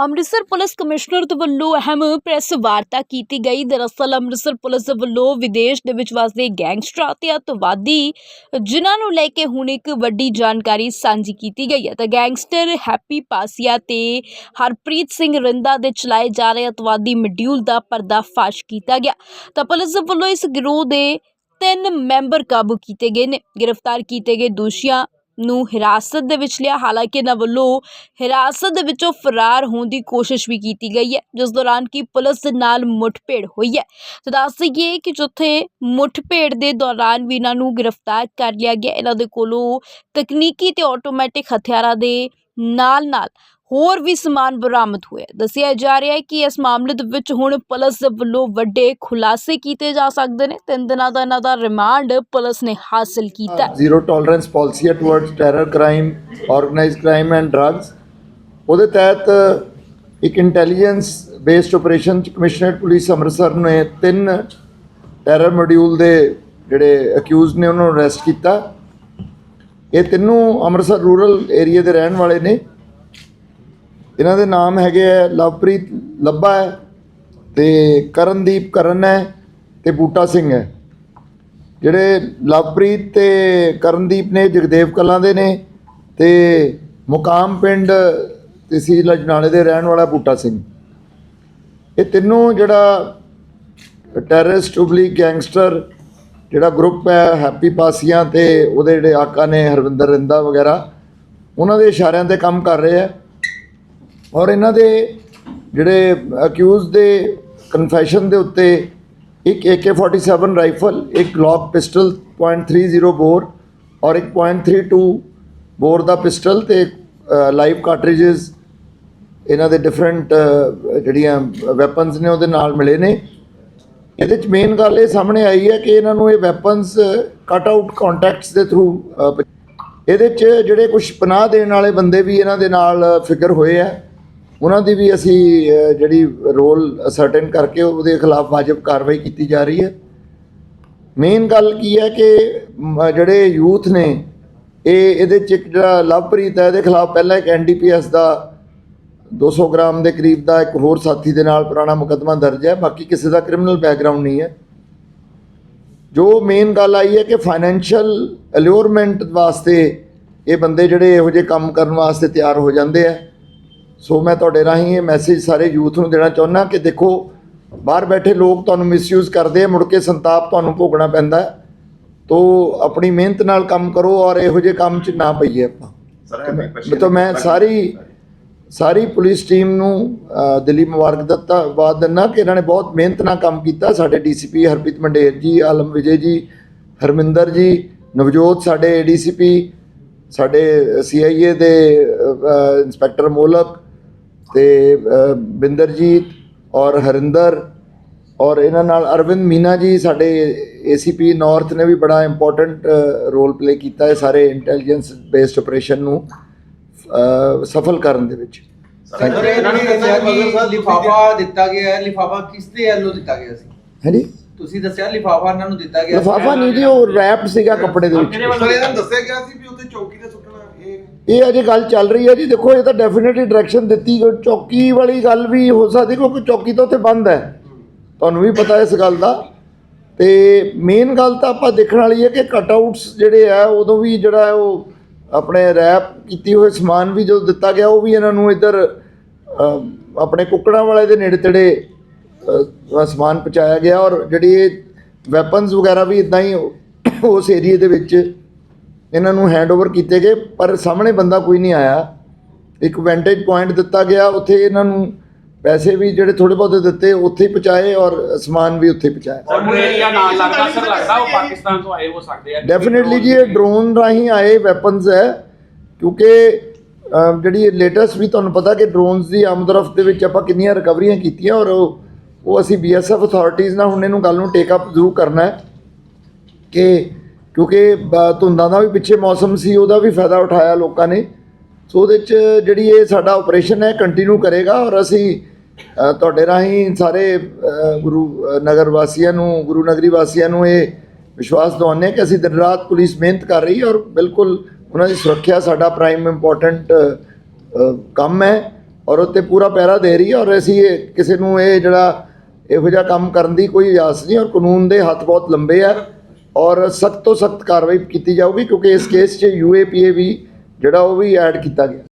Amritsar police commissioner ਦੇ ਵੱਲੋਂ ਅਹਿਮ ਪ੍ਰੈਸ ਵਾਰਤਾ ਕੀਤੀ ਗਈ। ਦਰਅਸਲ ਅੰਮ੍ਰਿਤਸਰ ਪੁਲਿਸ ਦੇ ਵੱਲੋਂ ਵਿਦੇਸ਼ ਦੇ ਵਿੱਚ ਵਸਦੇ ਗੈਂਗਸਟਰਾਂ ਤੇ ਅਤਵਾਦੀ, ਜਿਨ੍ਹਾਂ ਨੂੰ ਲੈ ਕੇ ਹੁਣ ਇੱਕ ਵੱਡੀ ਜਾਣਕਾਰੀ ਸਾਂਝੀ ਕੀਤੀ ਗਈ ਹੈ। ਤਾਂ ਗੈਂਗਸਟਰ ਹੈਪੀ ਪਾਸੀਆ ਤੇ ਹਰਪ੍ਰੀਤ ਸਿੰਘ ਰਿੰਦਾ ਦੇ ਚਲਾਏ ਜਾ ਰਹੇ ਅਤਵਾਦੀ ਮਡਿਊਲ ਦਾ ਪਰਦਾਫਾਸ਼ ਕੀਤਾ ਗਿਆ। ਤਾਂ ਪੁਲਿਸ ਦੇ ਵੱਲੋਂ ਇਸ ਗਿਰੋਹ ਦੇ ਤਿੰਨ ਮੈਂਬਰ ਕਾਬੂ ਕੀਤੇ ਗਏ ਨੇ। ਗ੍ਰਿਫਤਾਰ ਕੀਤੇ ਗਏ ਦੋਸ਼ੀਆਂ ਨੂੰ ਹਿਰਾਸਤ ਦੇ ਵਿੱਚ ਲਿਆ। ਹਾਲਾਂਕਿ ਇਹਨਾਂ ਵੱਲੋਂ ਹਿਰਾਸਤ ਦੇ ਵਿੱਚੋਂ ਫਰਾਰ ਹੋਣ ਦੀ ਕੋਸ਼ਿਸ਼ ਵੀ ਕੀਤੀ ਗਈ ਹੈ, ਜਿਸ ਦੌਰਾਨ ਕਿ ਪੁਲਿਸ ਦੇ ਨਾਲ ਮੁੱਠਭੇੜ ਹੋਈ ਹੈ। ਤਾਂ ਦੱਸ ਦਈਏ ਕਿ ਜਿੱਥੇ ਮੁੱਠਭੇੜ ਦੇ ਦੌਰਾਨ ਵੀ ਇਹਨਾਂ ਨੂੰ ਗ੍ਰਿਫਤਾਰ ਕਰ ਲਿਆ ਗਿਆ, ਇਹਨਾਂ ਦੇ ਕੋਲੋਂ ਤਕਨੀਕੀ ਤੇ ਆਟੋਮੈਟਿਕ ਹਥਿਆਰਾਂ ਦੇ ਨਾਲ-ਨਾਲ ਹੋਰ ਵੀ ਸਮਾਨ ਬਰਾਮਦ ਹੋਇਆ। ਦੱਸਿਆ ਜਾ ਰਿਹਾ ਹੈ ਕਿ ਇਸ ਮਾਮਲੇ ਦੇ ਵਿੱਚ ਹੁਣ ਪੁਲਿਸ ਦੇ ਵੱਲੋਂ ਵੱਡੇ ਖੁਲਾਸੇ ਕੀਤੇ ਜਾ ਸਕਦੇ ਨੇ। ਤਿੰਨ ਦਿਨਾਂ ਦਾ ਇਹਨਾਂ ਦਾ ਰਿਮਾਂਡ ਪੁਲਿਸ ਨੇ ਹਾਸਲ ਕੀਤਾ। ਹੈ। ਜ਼ੀਰੋ ਟੋਲਰੈਂਸ ਪਾਲਿਸੀ ਹੈ towards terror crime organised crime and drugs ਉਹਦੇ ਤਹਿਤ ਇੱਕ ਇੰਟੈਲੀਜੈਂਸ ਬੇਸਡ ਆਪਰੇਸ਼ਨ ਚ ਕਮਿਸ਼ਨਰੇਟ ਪੁਲਿਸ ਅੰਮ੍ਰਿਤਸਰ ਨੇ ਤਿੰਨ ਟੈਰਰ ਮੋਡਿਊਲ ਦੇ ਜਿਹੜੇ ਅਕਿਊਜ਼ ਨੇ, ਉਹਨਾਂ ਨੂੰ ਅਰੈਸਟ ਕੀਤਾ। ਇਹ ਤਿੰਨੋਂ ਅੰਮ੍ਰਿਤਸਰ ਰੂਰਲ ਏਰੀਆ ਦੇ ਰਹਿਣ ਵਾਲੇ ਨੇ। ਇਹਨਾਂ ਦੇ ਨਾਮ ਹੈਗੇ ਆ ਲਵਪ੍ਰੀਤ ਲੱਭਾ ਹੈ ਤੇ ਕਰਨਦੀਪ ਕਰਨ ਹੈ ਤੇ ਬੂਟਾ ਸਿੰਘ ਹੈ। ਜਿਹੜੇ ਲਵਪ੍ਰੀਤ ਤੇ ਕਰਨਦੀਪ ਨੇ, ਜਗਦੇਵ ਕਲਾਂ ਦੇ ਨੇ ਤੇ ਮੁਕਾਮ ਪਿੰਡ ਤਹਿਸੀਲ ਅਜਨਾਲੇ ਦੇ ਰਹਿਣ ਵਾਲਾ ਬੂਟਾ ਸਿੰਘ। ਇਹ ਤਿੰਨੋਂ ਜਿਹੜਾ ਟੈਰਰਿਸਟ, ਉਬਲੀ ਗੈਂਗਸਟਰ ਜਿਹੜਾ ਗਰੁੱਪ ਹੈ ਹੈਪੀ ਪਾਸੀਆਂ ਤੇ ਉਹਦੇ ਜਿਹੜੇ ਆਕਾ ਨੇ, ਹਰਵਿੰਦਰ ਰਿੰਦਾ ਵਗੈਰਾ, ਉਹਨਾਂ ਦੇ ਇਸ਼ਾਰਿਆਂ ਤੇ ਕੰਮ ਕਰ ਰਹੇ ਆ। ਔਰ ਇਹਨਾਂ ਦੇ ਜਿਹੜੇ ਅਕਿਊਜ਼ ਦੇ ਕਨਫੈਸ਼ਨ ਦੇ ਉੱਤੇ ਇੱਕ AK47 ਰਾਈਫਲ ਇੱਕ ਗਲੌਕ ਪਿਸਟਲ .30 ਬੋਰ ਔਰ ਇੱਕ .32 ਬੋਰ ਦਾ ਪਿਸਟਲ ਤੇ ਲਾਈਵ ਕਾਰਟ੍ਰਿਜਸ ਇਹਨਾਂ ਦੇ ਡਿਫਰੈਂਟ ਜਿਹੜੀਆਂ ਵੈਪਨਸ ਨੇ ਉਹਦੇ ਨਾਲ ਮਿਲੇ ਨੇ। ਇਹਦੇ ਚ ਮੇਨ ਗੱਲ ਇਹ ਸਾਹਮਣੇ ਆਈ ਹੈ ਕਿ ਇਹਨਾਂ ਨੂੰ ਇਹ ਵੈਪਨਸ ਕਟ ਆਊਟ ਕੰਟੈਕਟਸ ਦੇ ਥਰੂ ਇਹਦੇ ਚ ਜਿਹੜੇ ਕੁਝ ਪਨਾਹ ਦੇਣ ਵਾਲੇ ਬੰਦੇ ਵੀ ਇਹਨਾਂ ਦੇ ਨਾਲ ਫਿਕਰ ਹੋਏ ਆ। ਉਹਨਾਂ ਦੀ ਵੀ ਅਸੀਂ ਜਿਹੜੀ ਰੋਲ ਅਸਰਟਨ ਕਰਕੇ ਉਹਦੇ ਖਿਲਾਫ ਵਾਜਬ ਕਾਰਵਾਈ ਕੀਤੀ ਜਾ ਰਹੀ ਹੈ। ਮੇਨ ਗੱਲ ਕੀ ਹੈ ਕਿ ਜਿਹੜੇ ਯੂਥ ਨੇ, ਇਹ ਇਹਦੇ ਚ ਇੱਕ ਜਿਹੜਾ ਲਵਪ੍ਰੀਤ ਹੈ, ਇਹਦੇ ਖਿਲਾਫ ਪਹਿਲਾਂ ਇੱਕ ਐਨਡੀਪੀਐਸ ਦਾ 200 ਗ੍ਰਾਮ ਦੇ ਕਰੀਬ ਦਾ ਇੱਕ ਹੋਰ ਸਾਥੀ ਦੇ ਨਾਲ ਪੁਰਾਣਾ ਮੁਕੱਦਮਾ ਦਰਜ ਹੈ ਬਾਕੀ ਕਿਸੇ ਦਾ ਕ੍ਰਿਮੀਨਲ ਬੈਕਗ੍ਰਾਉਂਡ ਨਹੀਂ ਹੈ। ਜੋ ਮੇਨ ਗੱਲ ਆਈ ਹੈ ਕਿ ਫਾਈਨੈਂਸ਼ੀਅਲ ਅਲਿਓਰਮੈਂਟ ਵਾਸਤੇ ਇਹ ਬੰਦੇ ਜਿਹੜੇ ਇਹੋ ਜਿਹੇ ਕੰਮ ਕਰਨ ਵਾਸਤੇ ਤਿਆਰ ਹੋ ਜਾਂਦੇ ਆ। ਸੋ ਮੈਂ ਤੁਹਾਡੇ ਰਾਹੀਂ ਇਹ ਮੈਸੇਜ ਸਾਰੇ ਯੂਥ ਨੂੰ ਦੇਣਾ ਚਾਹੁੰਦਾ ਕਿ ਦੇਖੋ ਬਾਹਰ ਬੈਠੇ ਲੋਕ ਤੁਹਾਨੂੰ ਮਿਸਯੂਜ਼ ਕਰਦੇ ਆ ਮੁੜ ਕੇ ਸੰਤਾਪ ਤੁਹਾਨੂੰ ਭੋਗਣਾ ਪੈਂਦਾ। ਤੋ ਆਪਣੀ ਮਿਹਨਤ ਨਾਲ ਕੰਮ ਕਰੋ ਔਰ ਇਹੋ ਜਿਹੇ ਕੰਮ 'ਚ ਨਾ ਪਈਏ ਆਪਾਂ। ਤਾਂ ਮੈਂ ਸਾਰੀ ਸਾਰੀ ਪੁਲਿਸ ਟੀਮ ਨੂੰ ਦਿੱਲੀ ਮੁਬਾਰਕ ਦਿੱਤਾ। ਬਾਦ ਦਿੰਦਾ ਕਿ ਇਹਨਾਂ ਨੇ ਬਹੁਤ ਮਿਹਨਤ ਨਾਲ ਕੰਮ ਕੀਤਾ। ਸਾਡੇ ਡੀਸੀਪੀ ਹਰਪ੍ਰੀਤ ਮੰਡੇਰ ਜੀ ਆਲਮ ਵਿਜੇ ਜੀ ਹਰਮਿੰਦਰ ਜੀ ਨਵਜੋਤ ਸਾਡੇ ਏਡੀਸੀਪੀ ਸਾਡੇ ਸੀਆਈਏ ਦੇ ਅ, ਅ, ਇੰਸਪੈਕਟਰ ਮੋਲਕ ਤੇ ਬਿੰਦਰਜੀਤ ਔਰ ਹਰਿੰਦਰ ਔਰ ਇਹਨਾਂ ਨਾਲ ਅਰਵਿੰਦ ਮੀਨਾ ਜੀ ਸਾਡੇ ਏਸੀਪੀ ਨਾਰਥ ਨੇ ਵੀ ਬੜਾ ਇੰਪੋਰਟੈਂਟ ਰੋਲ ਪਲੇ ਕੀਤਾ ਹੈ ਸਾਰੇ ਇੰਟੈਲੀਜੈਂਸ ਬੇਸਡ ਆਪਰੇਸ਼ਨ ਨੂੰ। ਸਫਲ ਕਰਨ ਦੇ ਵਿੱਚ। ਸਰ ਇਹਨਾਂ ਨੇ ਦੱਸਿਆ ਕਿ ਲਿਫਾਫਾ ਦਿੱਤਾ ਗਿਆ ਹੈ। ਲਿਫਾਫਾ ਕਿਸ ਦੇ ਵੱਲੋਂ ਦਿੱਤਾ ਗਿਆ ਸੀ? ਹੈ ਜੀ ਤੁਸੀਂ ਦੱਸਿਆ ਲਿਫਾਫਾ ਇਹਨਾਂ ਨੂੰ ਦਿੱਤਾ ਗਿਆ ਸੀ। ਲਫਾਫਾ ਨਹੀਂ ਜੀ ਉਹ ਰੈਪ ਸੀਗਾ ਕੱਪੜੇ ਦੇ ਵਿੱਚ। ਸਰ ਇਹਨਾਂ ਨੂੰ ਦੱਸਿਆ ਗਿਆ ਸੀ ਵੀ ਉੱਥੇ ਚੌਕੀ ਤੇ ਸੁੱਟਣਾ ਇਹ ਇਹ ਅਜੇ ਗੱਲ ਚੱਲ ਰਹੀ ਹੈ ਜੀ। ਦੇਖੋ ਇਹ ਤਾਂ ਡੈਫੀਨਿਟਲੀ ਡਾਇਰੈਕਸ਼ਨ ਦਿੱਤੀ ਗਈ। ਚੌਕੀ ਵਾਲੀ ਗੱਲ ਵੀ ਹੋ ਸਕਦੀ ਕਿਉਂਕਿ ਚੌਕੀ ਤਾਂ ਉੱਥੇ ਬੰਦ ਹੈ। ਤੁਹਾਨੂੰ ਵੀ ਪਤਾ ਇਸ ਗੱਲ ਦਾ। ਤੇ ਮੇਨ ਗੱਲ ਤਾਂ ਆਪਾਂ ਦੇਖਣ ਵਾਲੀ ਹੈ ਕਿ ਕਟਆਊਟਸ ਜਿਹੜੇ ਆ ਉਦੋਂ ਵੀ ਜਿਹੜਾ ਉਹ ਆਪਣੇ ਰੈਪ ਕੀਤੀ ਹੋਏ ਸਮਾਨ ਵੀ ਜੋ ਦਿੱਤਾ ਗਿਆ, ਉਹ ਵੀ ਇਹਨਾਂ ਨੂੰ ਇੱਧਰ ਆਪਣੇ ਕੁੱਕੜਾਂ ਵਾਲੇ ਦੇ ਨੇੜੇ ਤੇੜੇ ਸਮਾਨ ਪਹੁੰਚਾਇਆ ਗਿਆ ਔਰ ਜਿਹੜੀ ਇਹ ਵੈਪਨਸ ਵਗੈਰਾ ਵੀ ਇਦਾਂ ਹੀ ਉਸ ਏਰੀਏ ਦੇ ਵਿੱਚ ਇਹਨਾਂ ਨੂੰ ਹੈਂਡਓਵਰ ਕੀਤੇ ਗਏ, ਪਰ ਸਾਹਮਣੇ ਬੰਦਾ ਕੋਈ ਨਹੀਂ ਆਇਆ। ਇੱਕ ਵੈਂਟੇਜ ਪੁਆਇੰਟ ਦਿੱਤਾ ਗਿਆ, ਉੱਥੇ ਇਹਨਾਂ ਨੂੰ ਪੈਸੇ ਵੀ ਜਿਹੜੇ ਥੋੜੇ ਬਹੁਤੇ ਦਿੱਤੇ ਉੱਥੇ ਹੀ ਪਹੁੰਚਾਏ ਔਰ ਸਮਾਨ ਵੀ ਉੱਥੇ ਹੀ ਪਹੁੰਚਾਇਆ ਸਰ ਮੁੰਡੇ ਏਰੀਆ ਨਾਲ ਲੱਗਦਾ ਸਰ ਲੱਗਦਾ ਉਹ ਪਾਕਿਸਤਾਨ ਤੋਂ ਆਏ ਹੋ ਸਕਦੇ ਆ। ਡੈਫੀਨਿਟਲੀ ਜੀ ਇਹ ਡਰੋਨ ਰਾਹੀਂ ਆਏ ਵੈਪਨਸ ਹੈ ਕਿਉਂਕਿ ਜਿਹੜੀ ਲੇਟੈਸਟ ਵੀ ਤੁਹਾਨੂੰ ਪਤਾ ਕਿ ਡਰੋਨਸ ਦੀ ਆਮਦਰਫਤ ਦੇ ਵਿੱਚ ਆਪਾਂ ਕਿੰਨੀਆਂ ਰਿਕਵਰੀਆਂ ਕੀਤੀਆਂ ਔਰ ਉਹ ਉਹ ਅਸੀਂ ਬੀਐਸਐਫ ਅਥਾਰਟੀਆਂ ਨਾਲ ਹੁਣ ਇਹਨੂੰ ਗੱਲ ਨੂੰ ਟੇਕ ਅਪ ਜ਼ਰੂਰ ਕਰਨਾ ਹੈ ਕਿ ਕਿਉਂਕਿ ਬ- ਧੁੰਦਾਂ ਦਾ ਵੀ ਪਿੱਛੇ ਮੌਸਮ ਸੀ ਉਹਦਾ ਵੀ ਫਾਇਦਾ ਉਠਾਇਆ ਲੋਕਾਂ ਨੇ। ਸੋ ਉਹਦੇ ਚ ਜਿਹੜੀ ਇਹ ਸਾਡਾ ਆਪਰੇਸ਼ਨ ਹੈ ਕੰਟੀਨਿਊ ਕਰੇਗਾ ਔਰ ਅਸੀਂ ਤੁਹਾਡੇ ਰਾਹੀਂ ਸਾਰੇ ਗੁਰੂ ਨਗਰ ਵਾਸੀਆਂ ਨੂੰ, ਗੁਰੂ ਨਗਰੀ ਵਾਸੀਆਂ ਨੂੰ ਇਹ ਵਿਸ਼ਵਾਸ ਦਿਵਾਉਂਦੇ ਹਾਂ ਕਿ ਅਸੀਂ ਦਿਨ ਰਾਤ ਪੁਲਿਸ ਮਿਹਨਤ ਕਰ ਰਹੀ ਹੈ ਔਰ ਬਿਲਕੁਲ ਉਹਨਾਂ ਦੀ ਸੁਰੱਖਿਆ ਸਾਡਾ ਪ੍ਰਾਈਮ ਇੰਪੋਰਟੈਂਟ ਕੰਮ ਹੈ ਔਰ ਉੱਤੇ ਪੂਰਾ ਪਹਿਰਾ ਦੇ ਰਹੀ ਹੈ ਔਰ ਅਸੀਂ ਇਹ ਕਿਸੇ ਨੂੰ ਇਹ ਜਿਹੜਾ ਇਹੋ ਜਿਹਾ ਕੰਮ ਕਰਨ ਦੀ ਕੋਈ ਇਜਾਜ਼ਤ ਨਹੀਂ ਔਰ ਕਾਨੂੰਨ ਦੇ ਹੱਥ ਬਹੁਤ ਲੰਬੇ ਆ ਔਰ ਸਖਤ ਤੋਂ ਸਖਤ ਕਾਰਵਾਈ ਕੀਤੀ ਜਾਊਗੀ ਕਿਉਂਕਿ ਇਸ ਕੇਸ 'ਚ ਯੂਏਪੀਏ ਵੀ ਜਿਹੜਾ ਉਹ ਵੀ ਐਡ ਕੀਤਾ ਗਿਆ।